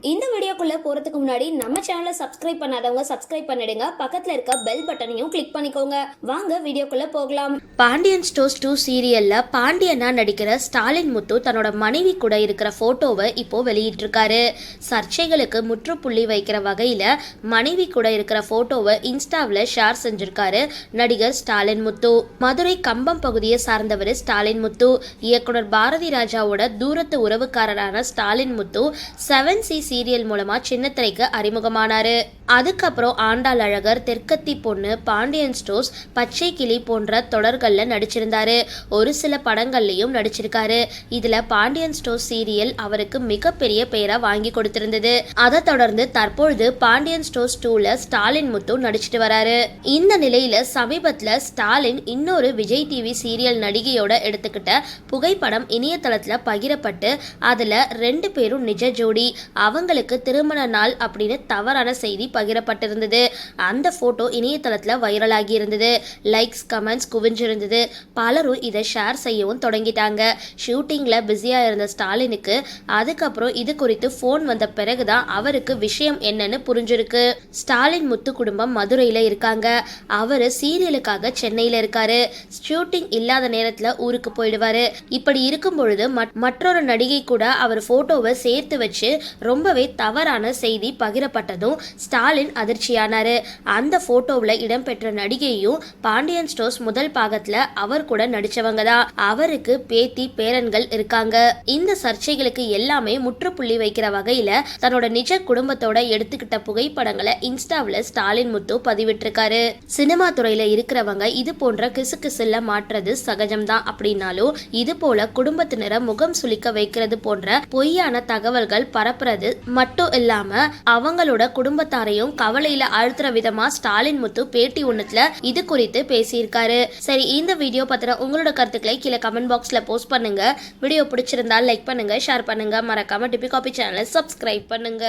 இந்த வீடியோக்குள்ளே போறதுக்கு முன்னாடி நம்ம சேனலை சப்ஸ்கிரைப் பண்ணாதவங்க சப்ஸ்கிரைப் பண்ணிடுங்க. பக்கத்துல இருக்க பெல் பட்டனையும் கிளிக் பண்ணிக்கோங்க. வாங்க வீடியோக்குள்ளே போகலாம். பாண்டியன் ஸ்டோர்ஸ் டூ சீரியல்ல பாண்டியனா நடிக்கிற ஸ்டாலின் முத்து தன்னோட மனைவி கூட இருக்கிற ஃபோட்டோவை இப்போ வெளியிட்டிருக்காரு. சர்ச்சைகளுக்கு முற்றுப்புள்ளி வைக்கிற வகையில் மனைவி கூட இருக்கிற ஃபோட்டோவை இன்ஸ்டாவில் ஷேர் செஞ்சிருக்காரு நடிகர் ஸ்டாலின் முத்து. மதுரை கம்பம் பகுதியை சார்ந்தவர் ஸ்டாலின் முத்து. இயக்குனர் பாரதி ராஜாவோட தூரத்து உறவுக்காரரான Stalin Muthu. Seven C serial மூலமா சின்னத்திரைக்கு அறிமுகமானாரு. அதுக்கப்புறம் ஆண்டாள் அழகர் தெற்கத்தி பொண்ணு பாண்டியன் ஸ்டோர்ஸ் பச்சை கிளி போன்ற தொடர்களில் நடிச்சிருந்தாரு. ஒரு சில படங்கள்லையும் நடிச்சிருக்காரு. இதில் பாண்டியன் ஸ்டோர்ஸ் சீரியல் அவருக்கு மிகப்பெரிய பெயரை வாங்கி கொடுத்திருந்தது. அதை தொடர்ந்து தற்பொழுது பாண்டியன் ஸ்டோர்ஸ் டூல ஸ்டாலின் முத்து நடிச்சிட்டு வராரு. இந்த நிலையில சமீபத்தில் ஸ்டாலின் இன்னொரு விஜய் டிவி சீரியல் நடிகையோட எடுத்துக்கிட்ட புகைப்படம் இணையதளத்தில் பகிரப்பட்டு அதில் ரெண்டு பேரும் நிஜ ஜோடி. அவங்களுக்கு திருமண நாள் அப்படின்னு தவறான செய்தி பகிரப்பட்டிருந்தது. அந்த ஃபோட்டோ இணையதளத்தில் வைரல் ஆகி இருந்தது லைக்ஸ் கமெண்ட்ஸ் குவிஞ்சிருந்தது. பலரும் இதை ஷேர் செய்யவும் தொடங்கிட்டாங்க. ஷூட்டிங்கில் பிஸியாக இருந்த ஸ்டாலினுக்கு அதுக்கப்புறம் இது குறித்து ஃபோன் வந்த பிறகுதான் அவருக்கு விஷயம் என்னன்னு புரிஞ்சிருக்கு. ஸ்டாலின் முத்து குடும்பம் மதுரையில் இருக்காங்க. அவர் சீரியலுக்காக சென்னையில் இருக்காரு. ஷூட்டிங் இல்லாத நேரத்தில் ஊருக்கு போயிடுவாரு. இப்படி இருக்கும் பொழுது மற்றொரு நடிகை கூட அவர் ஃபோட்டோவை சேர்த்து வச்சு ரொம்பவே தவறான செய்தி பகிரப்பட்டதும் ஸ்டாலின் அதிர்ச்சியானாரு. அந்த போட்டோவில் இடம்பெற்ற நடிகையும் பாண்டியன் ஸ்டோர்ஸ் முதல் பாகத்துல அவர் கூட நடிச்சவங்க தான் அவருக்கு பேத்தி பேரன்கள் இருக்காங்க. இந்த சர்ச்சைகளுக்கு எல்லாமே முற்றுப்புள்ளி வைக்கிற வகையில தன்னோட நிஜ குடும்பத்தோட எடுத்துக்கிட்ட புகைப்படங்களை இன்ஸ்டாவில் ஸ்டாலின் முத்து பதிவிட்டிருக்காரு. சினிமா துறையில இருக்கிறவங்க இது போன்ற கிசு கிசுல மாற்றுறது சகஜம்தான் அப்படின்னாலும் இது போல குடும்பத்தினரை முகம் சுளிக்க வைக்கிறது போன்ற பொய்யான தகவல்கள் பரப்புறது மட்டும் இல்லாம அவங்களோட குடும்பத்தாரையும் கவலையில அழுத்துற விதமா ஸ்டாலின் முத்து பேட்டி ஒண்ணுத்துல இது குறித்து பேசியிருக்காரு. சரி இந்த வீடியோ பத்திர உங்களோட கருத்துக்களை கீழே கமெண்ட் பாக்ஸ்ல போஸ்ட் பண்ணுங்க. வீடியோ பிடிச்சிருந்தா லைக் பண்ணுங்க ஷேர் பண்ணுங்க. மறக்காம டிபி காபி சேனலை சப்ஸ்கிரைப் பண்ணுங்க.